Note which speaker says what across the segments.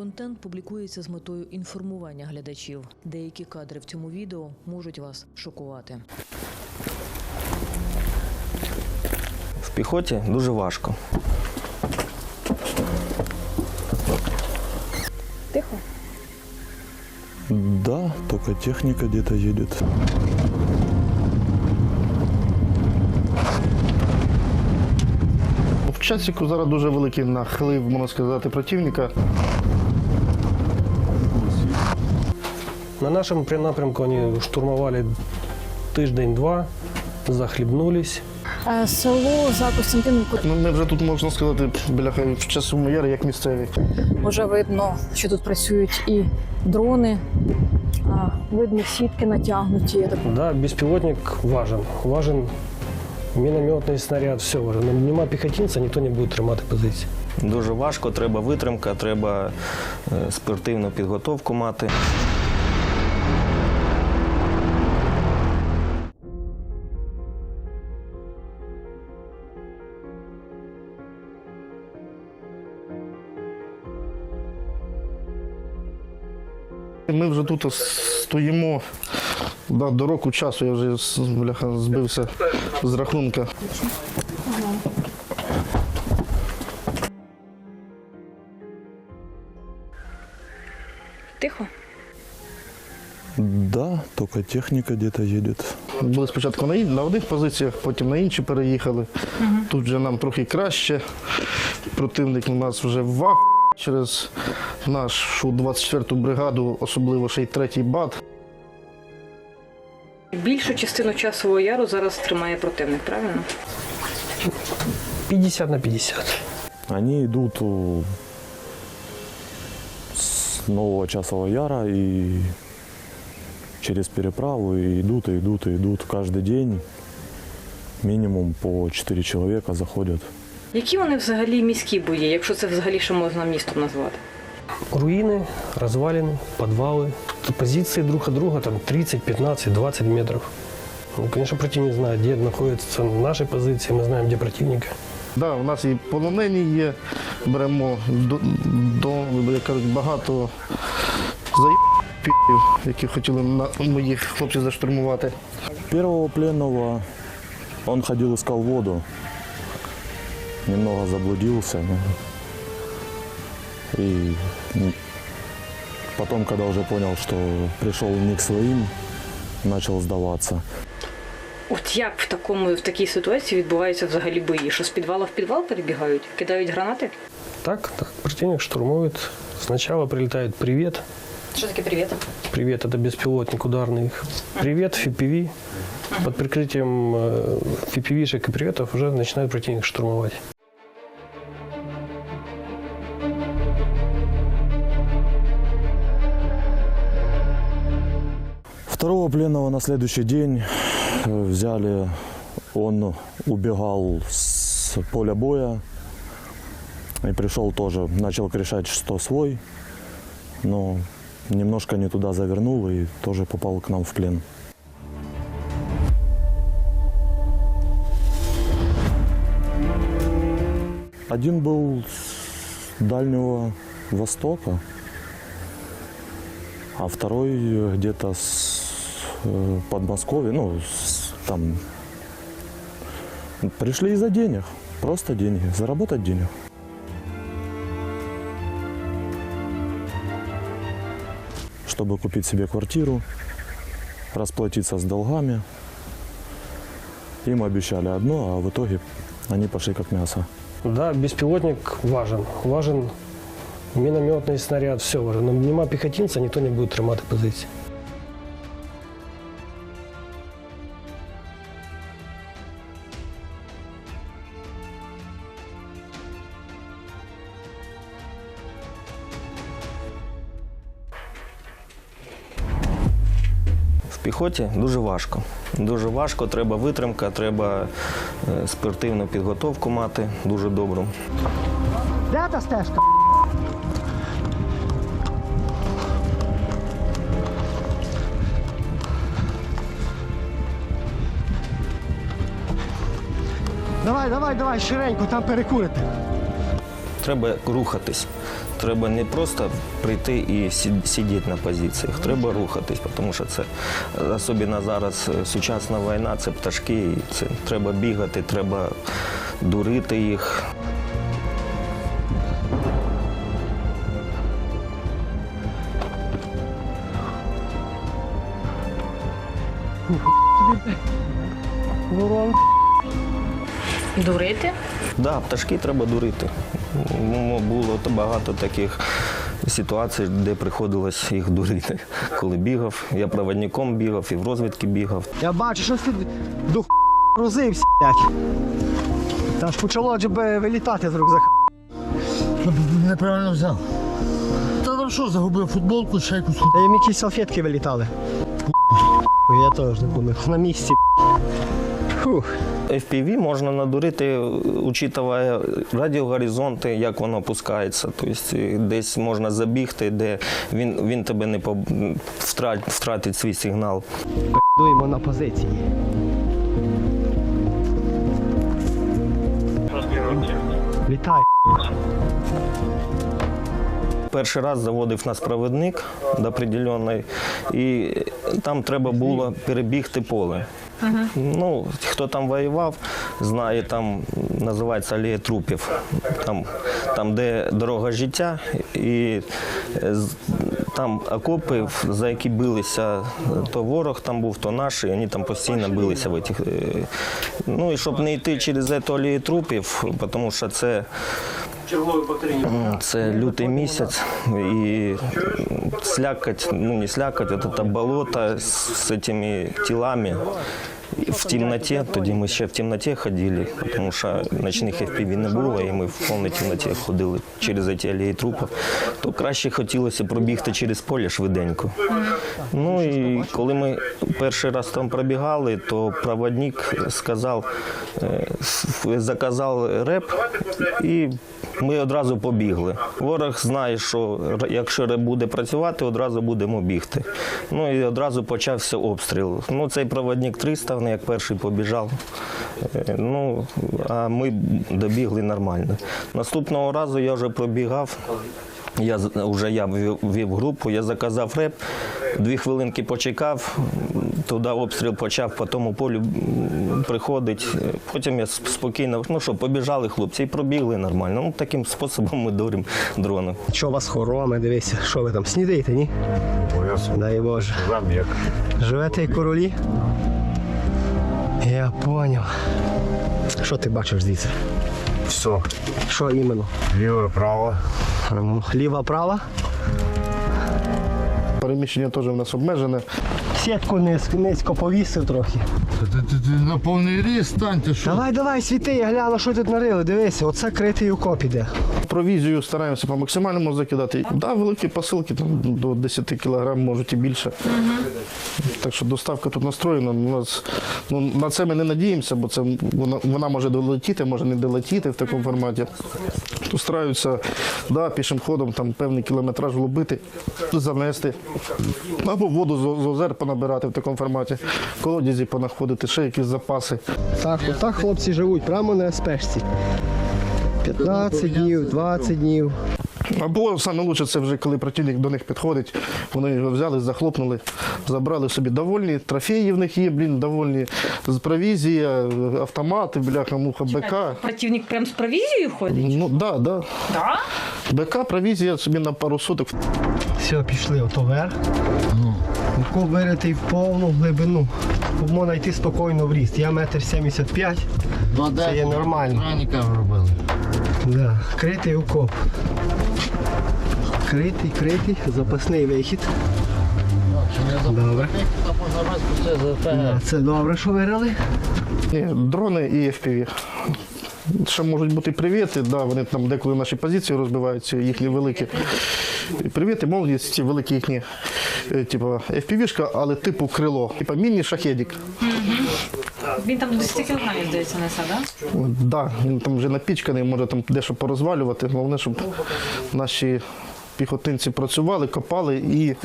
Speaker 1: Контент публікується з метою інформування глядачів. Деякі кадри в цьому відео можуть вас шокувати.
Speaker 2: В піхоті дуже важко.
Speaker 3: Да, только техника где-то едет.
Speaker 4: В часіку зараз дуже великий нахилив, можна сказати, противника.
Speaker 5: На нашем напрямку они штурмовали тиждень-два, захлебнулись.
Speaker 6: Е, Село за Костянтинівку
Speaker 4: Ну, ми вже тут можна сказати, бляха, в часовому ярі, як місцеві.
Speaker 6: вже видно, що тут працюють і дрони, а, видно сітки натягнуті.
Speaker 5: Да, беспилотник важен. Важен мінометний снаряд, все важно. Нема піхотинця, ніхто не буде тримати позиції.
Speaker 2: Дуже важко, треба витримка, треба е, спортивну підготовку мати.
Speaker 4: Ми вже тут стоїмо да, до року часу, я вже бляха, збився з рахунка.
Speaker 1: Тихо.
Speaker 3: Да, только техника где-то едет.
Speaker 4: Були спочатку на, на одних позиціях, потім на інші переїхали. Тут вже нам трохи краще. Противник у нас вже вах через нашу 24-ту бригаду, особливо ще й третій бат.
Speaker 7: Більшу частину часового яру зараз тримає противник, правильно?
Speaker 5: 50 на 50.
Speaker 3: Они идут у- с Нового Часового Яра и через переправу и идут, и идут, и идут каждый день. Минимум по 4 человека заходят.
Speaker 7: Які вони взагалі міські бої, якщо це взагалі ще можна містом назвати?
Speaker 5: Руїни, розвалини, підвали. Позиції друг от друга там 30, 15, 20 метров. Ну, конечно, противник знает, где находятся наши позиции, мы знаем, где противника.
Speaker 4: Да, у нас і полонені є, беремо до, до як кажуть, багато заїбів, які хотіли на, моїх хлопців заштурмувати.
Speaker 3: Первого пленного он ходил, искал воду. Немного заблудился. ну, И м, потом, когда уже понял, что пришел не к своим, начал сдаваться.
Speaker 7: От як в такому в такій ситуації відбуваються взагалі бої? Що з підвала в підвал перебігають, кидають гранати?
Speaker 5: Так, так, противник штурмует. Сначала прилетает привет.
Speaker 7: Що таке привіт?
Speaker 5: Привет, это беспилотник ударный. Привет, FPV. Под прикрытием э, FPV-шек и приветов уже начинает противник штурмовать.
Speaker 3: Второго пленного на следующий день э, взяли. Он убегал с поля боя и пришел тоже, начал кричать, что свой, но немножко не туда завернул и тоже попал к нам в плен. Один был с Дальнего Востока, а второй э, где-то с э, Подмосковья, ну, с- там. Пришли из-за денег, просто деньги, заработать денег. Чтобы купить себе квартиру, расплатиться с долгами. Им обещали одно, а в итоге они пошли как мясо.
Speaker 5: Да, беспилотник важен. Важен мінометний снаряд, все важно. Но нема піхотинця, ніхто не буде тримати позиції.
Speaker 2: піхоті дуже важко. Дуже важко, треба витримка, треба е, спортивну підготовку мати, дуже добру. Де та стежка?
Speaker 8: Давай, давай, давай, ширенько, там перекурити.
Speaker 2: Треба рухатись, Треба не просто прийти і сидіти на позиціях. Треба рухатись, тому що це особливо зараз е, сучасна війна, це пташки, і це треба бігати, треба дурити їх.
Speaker 7: Дурити?
Speaker 2: Да, пташки треба дурити. Було багато таких ситуацій, де приходилось їх дурити. Коли бігав, я проводником бігав і в розвідки бігав.
Speaker 8: Я бачу, що ти до розився, блядь. Та ж почало вилітати з рюкзака.
Speaker 9: Неправильно взяв. Та там що, загубив футболку, ще якусь
Speaker 8: Та їм якісь салфетки вилітали. Я теж не помив. На місці. Фух.
Speaker 2: FPV можна надурити, учитывая радіогоризонти, як воно опускається. Тобто десь можна забігти, де він, він тебе не по- втра- втратить свій сигнал.
Speaker 8: Дуємо на позиції. Літай.
Speaker 2: Перший раз заводив нас провідник до определеної, і там треба було перебігти поле. Ну, хто там воював, знає, там називається алея трупів. Там, там де дорога життя, і е, там окопи, за які билися то ворог там був, то наш, і вони там постійно билися в этих. е, Ну і щоб не йти через цю алею трупів, тому що це Це лютий місяць і слякать, ну не слякать, це болото з, цими тілами. В темноті, тоді ми ще в темноті ходили, тому що ночних FPV не було, і ми в повній темноті ходили через ці алеї трупів. То краще хотілося пробігти через поле швиденько. Ну і коли ми перший раз там пробігали, то проводник сказав, е, заказав реп, і ми одразу побігли. Ворог знає, що якщо буде працювати, одразу будемо бігти. Ну і одразу почався обстріл. Ну, цей проводник 300, він як перший побіжав. Е, Ну, а ми добігли нормально. Наступного разу я вже пробігав. Я вже я вів, групу, я заказав реп, дві хвилинки почекав, туди обстріл почав по тому полю приходить. Потім я спокійно, ну що, побіжали хлопці і пробігли нормально. Ну, таким способом ми дуримо дрони.
Speaker 8: Що у вас хороми, дивися, що ви там снідаєте, ні? Дай Боже. Живете як королі? Я поняв. Що ти бачиш звідси?
Speaker 9: Все.
Speaker 8: Що іменно?
Speaker 9: Ліво, право.
Speaker 8: Ліва, права?
Speaker 4: Переміщення теж в нас обмежене.
Speaker 8: Сітку низько, низько повісив трохи.
Speaker 9: Ти, ти, ти на повний ріст стань, ти що?
Speaker 8: Давай, давай, світи, я гляну, що тут нарили. Дивися, оце критий окоп іде.
Speaker 4: Провізію стараємося по максимальному закидати. Да, великі посилки там до 10 кг можуть і більше. Так що доставка тут настроєна. У нас, ну, на це ми не надіємося, бо це вона, вона може долетіти, може не долетіти в такому форматі. То стараються да, пішим ходом там певний кілометраж влобити, занести. Або воду з, з озер понабирати в такому форматі, колодязі понаходити, ще якісь запаси.
Speaker 8: Так, отак хлопці живуть прямо на спешці. 15 днів, 20 днів.
Speaker 4: Або саме лучше це вже коли противник до них підходить, вони його взяли, захлопнули, забрали собі довольні, трофеї в них є, блін, довольні з провізія, автомати, бляха, муха, БК.
Speaker 7: Противник прям з провізією ходить?
Speaker 4: Ну, да, да.
Speaker 7: Да?
Speaker 4: БК, провізія собі на пару суток.
Speaker 8: Все, пішли, ото вверх. Окоп виритий в повну глибину. Можна йти спокійно в ріст. Я метр 75. Це є нормально.
Speaker 9: Робили.
Speaker 8: Да. Критий окоп. Критий, критий, запасний вихід. Добре. Це добре, що вирили.
Speaker 4: Ні, дрони і FPV. Ще можуть бути привіти, да, вони там деколи наші позиції розбиваються, їхні великі. Привіти, є ці великі їхні, е, типу, FPV-шка, але типу крило, типу міні-шахедік.
Speaker 7: Він там до 10 кілограмів, здається, несе, да?
Speaker 4: Так, да, він там вже напічканий, може там дещо порозвалювати. Головне, щоб наші піхотинці працювали, копали і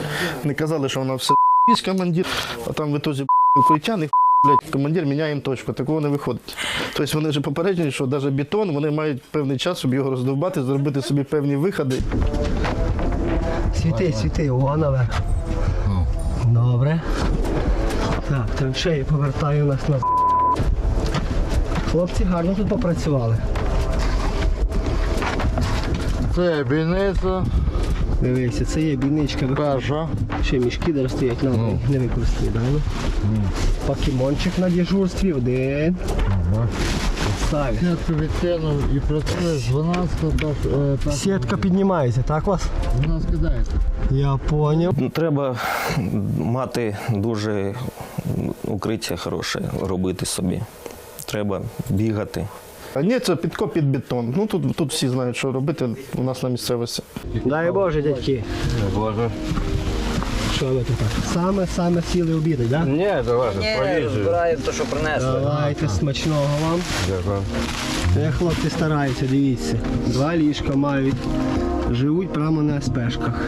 Speaker 4: не казали, що вона все «Є командир, а там в ітозі укриття не блядь, командир міняємо точку, такого не виходить. Тобто вони вже попереджені, що навіть бетон, вони мають певний час, щоб його роздовбати, зробити собі певні виходи.
Speaker 8: Світи, світи, о, наверх. Добре. Так, траншеї повертаю нас на. Хлопці гарно тут попрацювали.
Speaker 9: Це бійниця,
Speaker 8: Дивися, це є бійничка.
Speaker 9: перша.
Speaker 8: Ще мішки де стоять на не використані, да? ну? Покемончик на дежурстві, один. Ставить.
Speaker 9: Сітку відкинув і працює з 12 до е.
Speaker 8: Сітка піднімається, так у вас?
Speaker 9: Вона скидається.
Speaker 8: Я поняв.
Speaker 2: Треба мати дуже укриття хороше, робити собі. Треба бігати.
Speaker 4: А ні, це підкоп під бетон. Ну тут, тут всі знають, що робити у нас на місцевості.
Speaker 8: Дай Боже, дядьки.
Speaker 9: Боже.
Speaker 8: Що ви тут? Саме саме сіли обіди, так? Да?
Speaker 9: Ні, давайте, поліжу.
Speaker 8: Давайте смачного вам.
Speaker 9: Дякую.
Speaker 8: Як хлопці стараються, дивіться. Два ліжка мають. Живуть прямо на СПшках.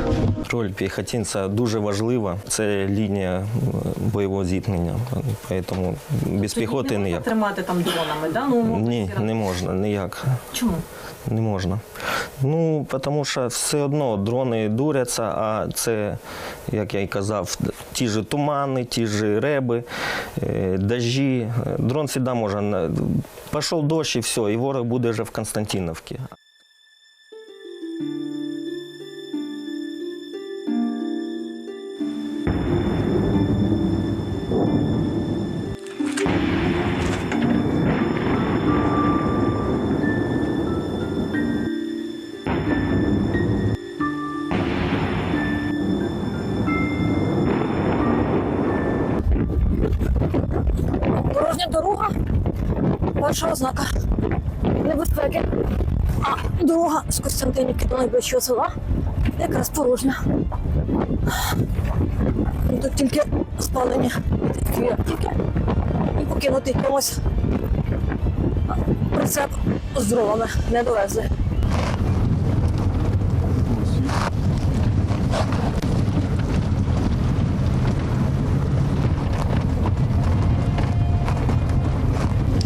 Speaker 2: Роль піхотинця дуже важлива. Це лінія е, бойового зіткнення. Тому без піхоти ніяк.
Speaker 7: Тримати там дронами, да? Ну,
Speaker 2: Ні, не можна, ніяк.
Speaker 7: Чому?
Speaker 2: Не можна. Ну, тому що все одно дрони дуряться, а це, як я й казав, ті ж тумани, ті ж реби, е, дажі. Дрон завжди може. Пішов дощ і все, і ворог буде вже в Константиновці.
Speaker 6: Найближчого села якраз порожня. Тут тільки спалені дві автівки і покинутий комусь прицеп з дровами не довезли.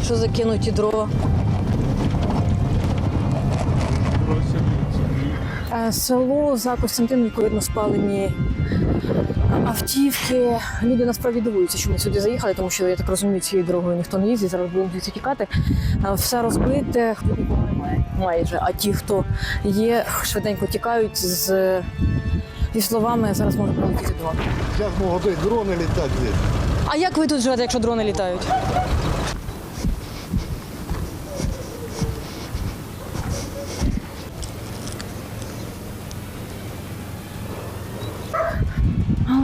Speaker 6: Що закинуті дрова? Село за Костянтинівкою видно спалені автівки. Люди насправді дивуються, що ми сюди заїхали, тому що я так розумію, цією дорогою ніхто не їздить. Зараз будемо звідси тікати. Е, Все розбите, хто нікого немає майже. А ті, хто є, швиденько тікають з зі словами зараз може прилетіти дрон.
Speaker 9: Як можуть дрони літати?
Speaker 6: А як ви тут живете, якщо дрони літають?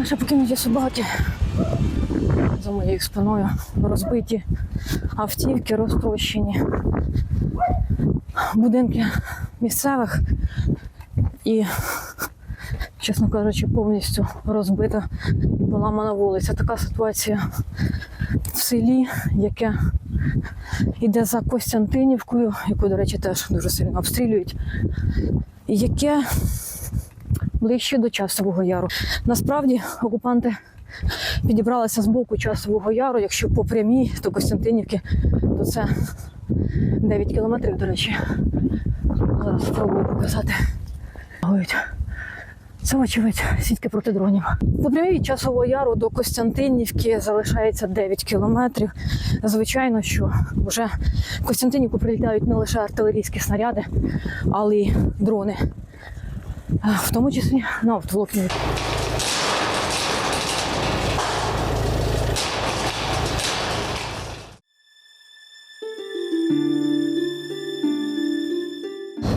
Speaker 6: Лише покинуті собаки за моєю спиною розбиті автівки, розтрощені будинки місцевих і, чесно кажучи, повністю розбита і поламана вулиця. Така ситуація в селі, яке йде за Костянтинівкою, яку, до речі, теж дуже сильно обстрілюють, яке ближче до часового яру. Насправді окупанти підібралися з боку часового яру. Якщо по прямій до Костянтинівки, то це 9 кілометрів, до речі. Зараз спробую показати. Це, вочевидь, сітки проти дронів. По прямій від часового яру до Костянтинівки залишається 9 кілометрів. Звичайно, що вже в Костянтинівку прилітають не лише артилерійські снаряди, але й дрони. В тому числі на автоволокні.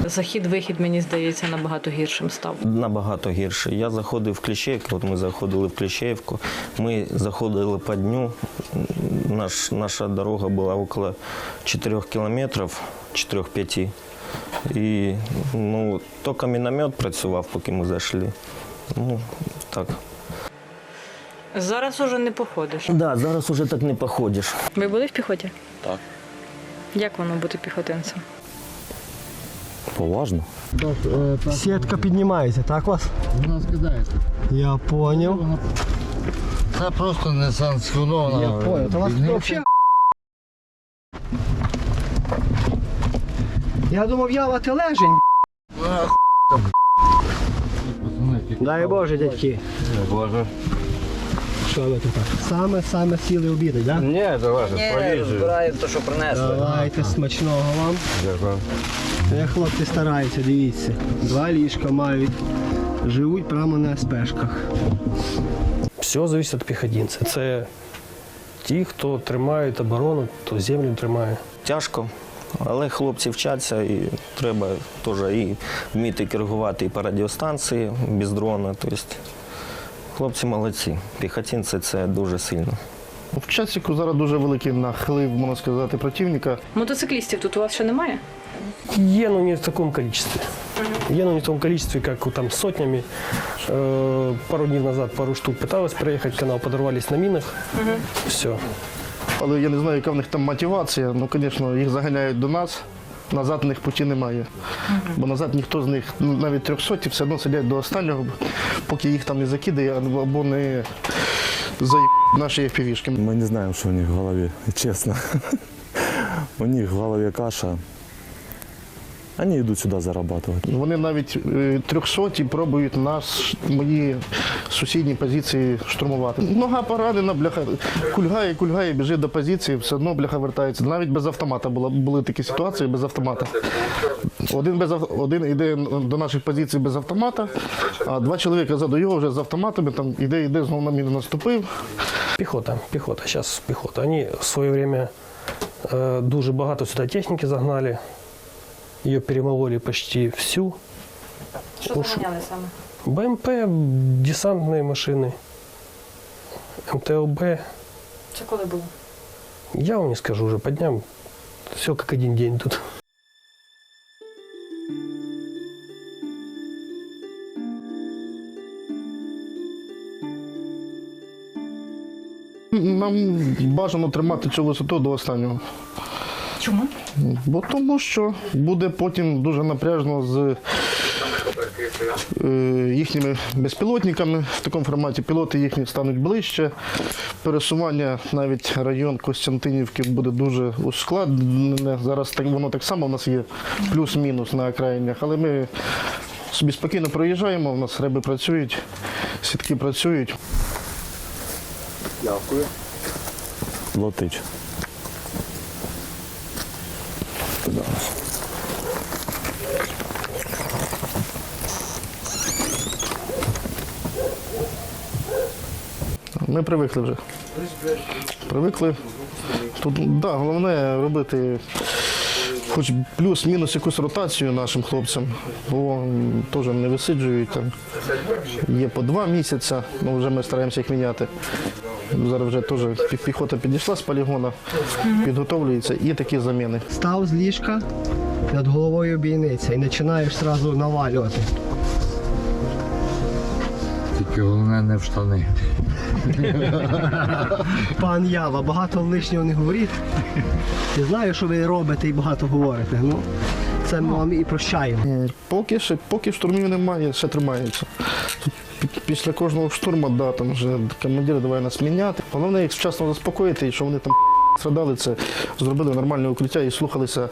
Speaker 7: Захід-вихід, мені здається, набагато гіршим став.
Speaker 2: Набагато гірше. Я заходив в Кліщеївку, от ми заходили в Кліщеївку, ми заходили по дню. Наш, наша дорога була около 4 кілометрів, 4-5. І ну, тільки міномет працював, поки ми зайшли. Ну, так.
Speaker 7: Зараз уже не походиш.
Speaker 2: Да, зараз уже так не походиш.
Speaker 7: Ви були в піхоті?
Speaker 2: Так.
Speaker 7: Як воно бути піхотинцем?
Speaker 3: Поважно.
Speaker 8: Сітка піднімається, так вас?
Speaker 9: Вона скидається.
Speaker 8: Я поняв.
Speaker 9: Це просто не санкціонована.
Speaker 8: Я понял. Я думав, ява ти лежень. Дай Боже, дядьки.
Speaker 9: Боже.
Speaker 8: Що ви тут? Саме саме сіли обіди, так?
Speaker 9: Ні, давайте,
Speaker 10: Збираємо те, що принесли.
Speaker 8: Давайте смачного вам.
Speaker 9: Дякую.
Speaker 8: Як хлопці стараються, дивіться. Два ліжка мають. Живуть прямо на спешках.
Speaker 5: Все залежить від піхотинця. Це ті, хто тримає оборону, хто землю тримає.
Speaker 2: Тяжко, але хлопці вчаться і треба теж і вміти керувати і по радіостанції без дрона. Тобто хлопці молодці. Піхотинці це дуже сильно.
Speaker 4: В часіку зараз дуже великий нахилив, можна сказати, противника.
Speaker 7: Мотоциклістів тут у вас ще немає?
Speaker 5: Є, но не в такому количестве. Є, но не в том количестве, как вот там сотнями. Э, пару дней назад пару штук пыталась проехать канал, подорвались на минах. Все.
Speaker 4: Але я не знаю, яка в них там мотивація. Ну, звісно, їх заганяють до нас. Назад в них путі немає. Бо назад ніхто з них, ну, навіть трьохсоті, все одно сидять до останнього, поки їх там не закидає або не заїб наші півішки.
Speaker 3: Ми не знаємо, що у них в голові, чесно. У них в голові каша. Они идут сюда зарабатывать.
Speaker 4: Вони навіть е, трьохсоті пробують нас, мої сусідні позиції штурмувати. Нога поранена, бляха, кульгає, кульгає, біжить до позиції, все одно бляха вертається. Навіть без автомата була, були такі ситуації без автомата. Один, без, один йде до наших позицій без автомата, а два чоловіка ззаду його вже з автоматами, там іде, іде, знову на міну наступив.
Speaker 5: Піхота, піхота, зараз піхота. Вони в своє время э, дуже багато сюди техніки загнали. Її перемололи почти всю.
Speaker 7: Що
Speaker 5: Уж-
Speaker 7: заганяли саме?
Speaker 5: БМП, десантні машини, МТЛБ.
Speaker 7: Це коли було?
Speaker 5: Я вам не скажу уже по дням. Все как один день тут.
Speaker 4: Нам бажано тримати цю висоту до останнього.
Speaker 7: Чому?
Speaker 4: Бо тому що буде потім дуже напряжно з е, їхніми безпілотниками. В такому форматі пілоти їхні стануть ближче. Пересування навіть район Костянтинівки буде дуже ускладнене. Зараз так воно так само у нас є плюс-мінус на окраїнах, але ми собі спокійно проїжджаємо, у нас реби працюють, сітки працюють.
Speaker 3: Латыч.
Speaker 4: Ми привикли вже. Привикли. Тут, да, головне робити хоч плюс-мінус якусь ротацію нашим хлопцям, бо теж не висиджують там. Є по два місяці, ну вже ми стараємося їх міняти. Зараз вже теж піхота підійшла з полігона, підготовлюється і такі заміни.
Speaker 8: Став з ліжка над головою бійниця і починаєш одразу навалювати.
Speaker 9: Тільки головне не в штани.
Speaker 8: Пан Ява, багато лишнього не говоріть. Я знаю, що ви робите і багато говорите. Ну, це ми вам і прощаємо.
Speaker 4: Поки ще поки штурмів немає, ще тримається. Після кожного штурму, да, там вже командир давай нас міняти. Головне їх вчасно заспокоїти, що вони там страдали, це зробили нормальне укриття і слухалися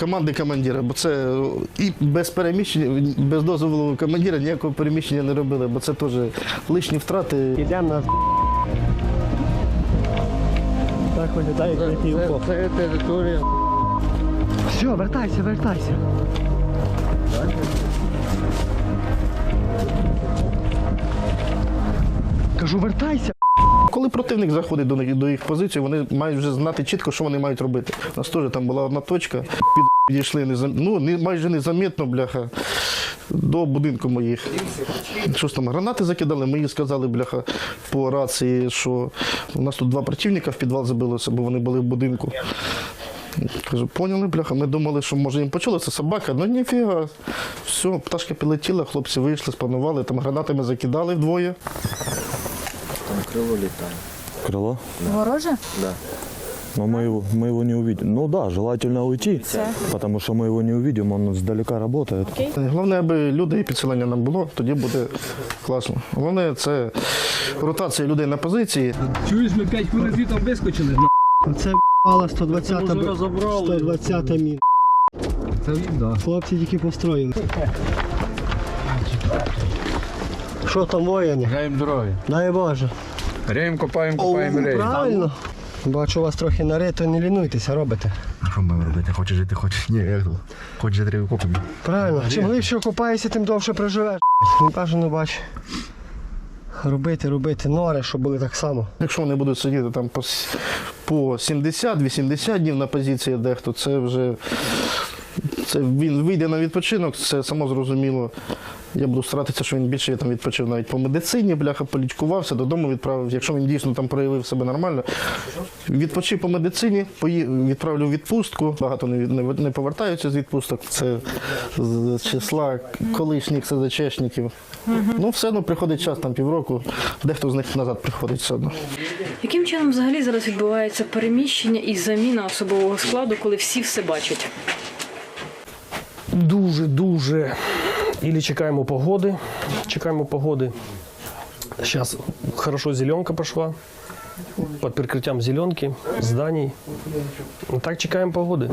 Speaker 4: команди командира. Бо це і без переміщення, без дозволу командира ніякого переміщення не робили, бо це теж лишні втрати.
Speaker 8: Йдемо на так виглядає критий окоп.
Speaker 9: Це територія.
Speaker 8: Все, вертайся, вертайся. Кажу, вертайся.
Speaker 4: Коли противник заходить до них до їх позиції, вони мають вже знати чітко, що вони мають робити. У нас теж там була одна точка, під підійшли незам... ну, не, майже незамітно, бляха, до будинку моїх. Що там, гранати закидали, ми їй сказали, бляха, по рації, що у нас тут два противника в підвал забилося, бо вони були в будинку. Кажу, поняли, бляха, ми думали, що може їм почулося собака, ну ніфіга. Все, пташка підлетіла, хлопці вийшли, спланували, там гранатами закидали вдвоє
Speaker 3: Крыло?
Speaker 6: Вороже?
Speaker 3: Но мы его, мы его не увидим. Ну да, желательно уйти, потому что мы его не увидим, он сдалека работает.
Speaker 4: Головне, аби людей підсилення нам було, тоді буде класно. Головне це ротація людей на позиції.
Speaker 5: Чуєш, ми 5 хвилин звітом вискочили.
Speaker 8: Це мала 120 120 мін.
Speaker 5: Це да.
Speaker 8: Хлопці тільки построїли. Що там воїни?
Speaker 9: Гаєм здоров'я.
Speaker 8: Дай Боже.
Speaker 9: Реєм копаємо, копаємо реєм.
Speaker 8: Правильно. Бачу, у вас трохи нарито, не лінуйтеся, робите.
Speaker 9: Що маємо робити? Хочеш жити, хочеш. Ні, як то? Хочеш жити окопами.
Speaker 8: Правильно. Чим глибше окопаєшся, тим довше проживеш. Не бажано бач. Робити, робити нори, щоб були так само.
Speaker 4: Якщо вони будуть сидіти там по, по 70-80 днів на позиції дехто, це вже це він вийде на відпочинок, це само зрозуміло. Я буду старатися, що він більше там відпочив навіть по медицині, бляха, полічкувався, додому відправив. Якщо він дійсно там проявив себе нормально, відпочив по медицині, відправлю відпустку. Багато не повертаються з відпусток. Це з числа колишніх СЗЧшників. Ну, все одно приходить час, там півроку, дехто з них назад приходить все одно.
Speaker 7: Яким чином взагалі зараз відбувається переміщення і заміна особового складу, коли всі все бачать?
Speaker 5: Дуже-дуже. Ілі чекаємо погоди. Чекаємо погоди. Зараз хорошо зеленка пішла. Під прикриттям зеленки, зданій. Ну, Так чекаємо погоди.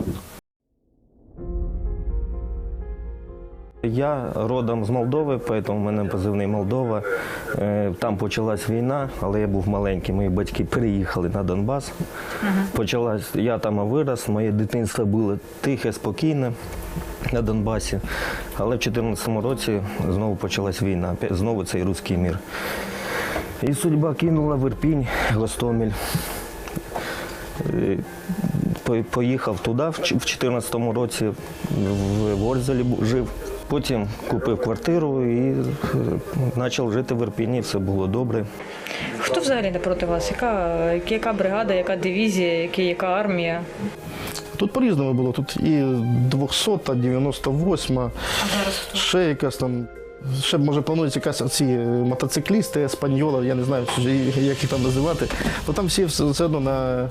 Speaker 2: Я родом з Молдови, тому в мене позивний Молдова. Е, Там почалась війна, але я був маленький. Мої батьки переїхали на Донбас. Почалась, я там вирос, моє дитинство було тихе, спокійне на Донбасі. Але в 2014 році знову почалась війна, знову цей руський мір. І судьба кинула в Ірпінь, Гостомель. Е, Поїхав туди в 2014 році, в Ворзелі жив. Потім купив квартиру і е, почав жити в Ірпіні, все було добре.
Speaker 7: Хто взагалі не проти вас? Яка, яка бригада, яка дивізія, яка, яка армія?
Speaker 4: Тут по-різному було. Тут і 200, 98, ще якась там. Ще може планується якась ці мотоциклісти, еспаньола, я не знаю, як їх там називати. Бо там всі все одно на,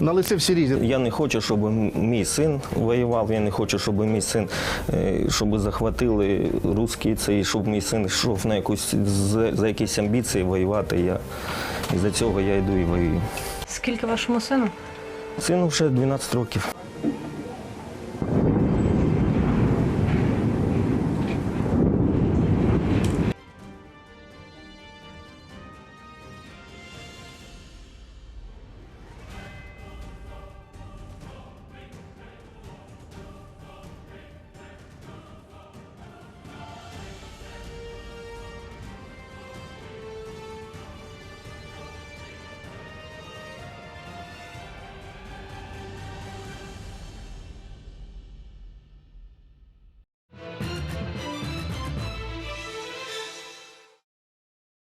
Speaker 4: на лице всі різні.
Speaker 2: Я не хочу, щоб мій син воював, я не хочу, щоб мій син, е, щоб захватили русські це, і щоб мій син йшов на якусь за, за якісь амбіції воювати. Я, і за цього я йду і воюю.
Speaker 7: Скільки вашому сину?
Speaker 2: Сину вже 12 років.